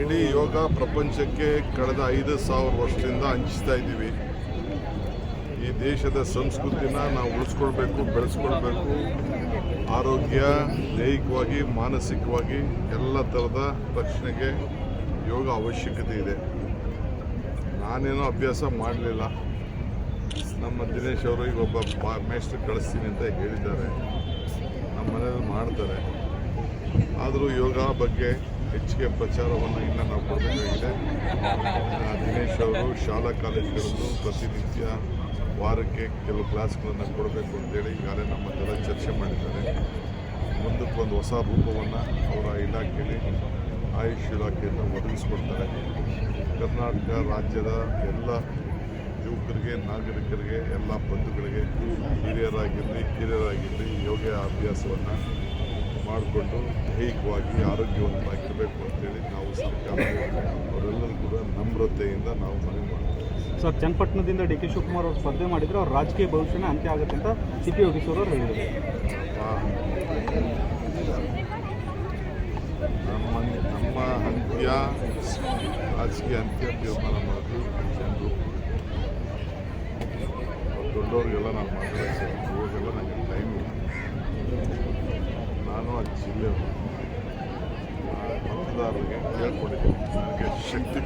ಇಡೀ ಯೋಗ ಪ್ರಪಂಚಕ್ಕೆ ಕಳೆದ ಐದು ಸಾವಿರ ವರ್ಷದಿಂದ ಹಂಚಿಸ್ತಾ ಇದ್ದೀವಿ. ಈ ದೇಶದ ಸಂಸ್ಕೃತಿನ ನಾವು ಉಳಿಸ್ಕೊಳ್ಬೇಕು, ಬೆಳೆಸ್ಕೊಳ್ಬೇಕು. ಆರೋಗ್ಯ, ದೈಹಿಕವಾಗಿ, ಮಾನಸಿಕವಾಗಿ ಎಲ್ಲ ಥರದ ರಕ್ಷಣೆಗೆ ಯೋಗ ಅವಶ್ಯಕತೆ ಇದೆ. ನಾನೇನೋ ಅಭ್ಯಾಸ ಮಾಡಲಿಲ್ಲ. ನಮ್ಮ ದಿನೇಶ್ ಅವರು ಈಗ ಒಬ್ಬ ಮೇಸ್ಟ್ರ್ ಕಳಿಸ್ತೀನಿ ಅಂತ ಹೇಳಿದ್ದಾರೆ. ನಮ್ಮ ಮನೇಲಿ ಮಾಡ್ತಾರೆ. ಆದರೂ ಯೋಗ ಬಗ್ಗೆ ಹೆಚ್ಚಿಗೆ ಪ್ರಚಾರವನ್ನು ಇನ್ನು ನಾವು ಕೊಡಬೇಕಾಗಿದೆ. ದಿನೇಶ್ ಅವರು ಶಾಲಾ ಕಾಲೇಜುಗಳನ್ನು ಪ್ರತಿನಿತ್ಯ ವಾರಕ್ಕೆ ಕೆಲವು ಕ್ಲಾಸ್ಗಳನ್ನು ಕೊಡಬೇಕು ಅಂತೇಳಿ ಈಗಾಗಲೇ ನಮ್ಮ ಜನ ಚರ್ಚೆ ಮಾಡಿದ್ದಾರೆ. ಮುಂದಕ್ಕೊಂದು ಹೊಸ ರೂಪವನ್ನು ಅವರ ಇಲಾಖೆಯಲ್ಲಿ ಆಯುಷ್ ಇಲಾಖೆಯಿಂದ ಒದಗಿಸ್ಕೊಡ್ತಾರೆ. ಕರ್ನಾಟಕ ರಾಜ್ಯದ ಎಲ್ಲ ಯುವಕರಿಗೆ, ನಾಗರಿಕರಿಗೆ, ಎಲ್ಲ ಬಂಧುಗಳಿಗೆ, ಹಿರಿಯರಾಗಿರಲಿ, ಕಿರಿಯರಾಗಿರಲಿ ಯೋಗ ಅಭ್ಯಾಸವನ್ನು ಮಾಡಿಕೊಂಡು ದೈಹಿಕವಾಗಿ ಆರೋಗ್ಯವಂತರಾಗಿರಬೇಕು ಅಂತೇಳಿ ನಾವು ಸರ್ಕಾರ ಅವರೆಲ್ಲರೂ ಕೂಡ ನಮ್ರತೆಯಿಂದ ನಾವು ಮನವಿ ಮಾಡ್ತೀವಿ. ಸರ್ ಚನ್ನಪಟ್ಟಣದಿಂದ ಡಿ ಕೆ ಶಿವಕುಮಾರ್ ಅವರು ಸ್ಪರ್ಧೆ ಮಾಡಿದರೆ ಅವ್ರ ರಾಜಕೀಯ ಭವಿಷ್ಯನ ಅಂತ್ಯ ಆಗುತ್ತೆ ಅಂತ ಸಿ ಪಿ ಯೋಗೇಶ್ವರ ಅವರು ಹೇಳಿದರು ನಮ್ಮ ನಮ್ಮ ಅಂತ್ಯ ರಾಜಕೀಯ ಅಂತ್ಯ ತೀರ್ಮಾನ ಮಾಡೋದು ಜನರು. ದೊಡ್ಡವ್ರಿಗೆಲ್ಲ ನಾನು ಮಾತಾಡ್ತೀನಿ ಇವಾಗೆಲ್ಲ ನನಗೆ ಜಿಲ್ಲೆ ಮತದಾರರಿಗೆ ಕೇಳ್ಕೊಂಡಿದ್ದೀನಿ ನನಗೆ ಶಕ್ತಿ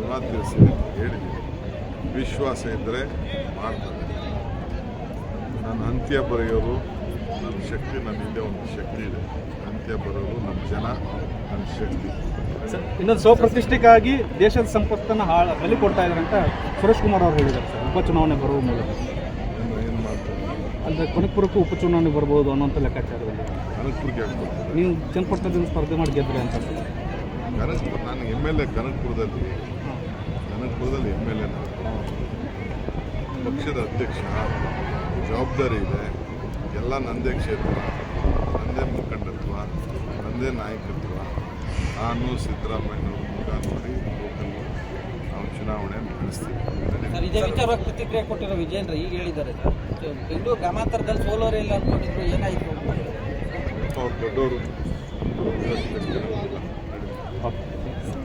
ಋಣ ತಿಳಿಸಿ ಹೇಳಿದ್ದೀನಿ. ವಿಶ್ವಾಸ ಇದ್ದರೆ ಮಾಡ್ತಾರೆ. ನನ್ನ ಅಂತ್ಯ ಬರೆಯೋರು ನನ್ನ ಶಕ್ತಿ, ನನ್ನ ಹಿಂದೆ ಒಂದು ಶಕ್ತಿ ಇದೆ. ಅಂತ್ಯ ಬರೋರು ನಮ್ಮ ಜನ, ನನ್ನ ಶಕ್ತಿ. ಇನ್ನೊಂದು ಸ್ವಪ್ರತಿಷ್ಠೆಗಾಗಿ ದೇಶದ ಸಂಪತ್ತನ್ನು ಹಾಳು ಬಲಿ ಕೊಡ್ತಾ ಇದ್ದಾರೆ ಅಂತ ಸುರೇಶ್ ಕುಮಾರ್ ಅವರು ಹೇಳಿದ್ದಾರೆ ಸರ್. ಉಪಚುನಾವಣೆ ಬರುವ ಮೂಲಕ. ಅಂದರೆ ಕನಕಪುರಕ್ಕೂ ಉಪಚುನಾವಣೆ ಬರ್ಬೋದು ಅನ್ನೋಂಥ ಲೆಕ್ಕಾಚಾರದಲ್ಲಿ ಕನಕಪುರಕ್ಕೆ ಹಾಕ್ಕೊಡ್ತಾರೆ ನೀವು ಚನ್ನಪಟ್ಟಣದಿಂದ ಸ್ಪರ್ಧೆ ಮಾಡಿ ಗೆದ್ದರೆ ಅಂತ. ಕನಕಪುರ ನಾನು ಎಂ ಎಲ್ ಎ ಕನಕಪುರದಲ್ಲಿ. ಕನಕಪುರದಲ್ಲಿ ಎಂ ಎಲ್ ಎ ಪಕ್ಷದ ಅಧ್ಯಕ್ಷ ಜವಾಬ್ದಾರಿ ಇದೆ. ಎಲ್ಲ ನಂದೇ ಕ್ಷೇತ್ರ ನಂದೇ ಮುಖಂಡತ್ವ ನಂದೇ ನಾಯಕತ್ವ. ನಾನು ಸಿದ್ದರಾಮಯ್ಯನವ್ರ ಮುಖ ನೋಡಿ ನಾವು ಚುನಾವಣೆ ನಡೆಸ್ತೀವಿ. ಇದೇ ವಿಚಾರವಾಗಿ ಪ್ರತಿಕ್ರಿಯೆ ಕೊಟ್ಟಿರೋ ವಿಜೇಂದ್ರ ಈಗ ಹೇಳಿದ್ದಾರೆ. ಬೆಂಗಳೂರು ಗ್ರಾಮಾಂತರದಲ್ಲಿ ಸೋಲೋರೇ ಇಲ್ಲ ಅಂದ್ಕೊಂಡಿದ್ರು ಏನಾಯ್ತು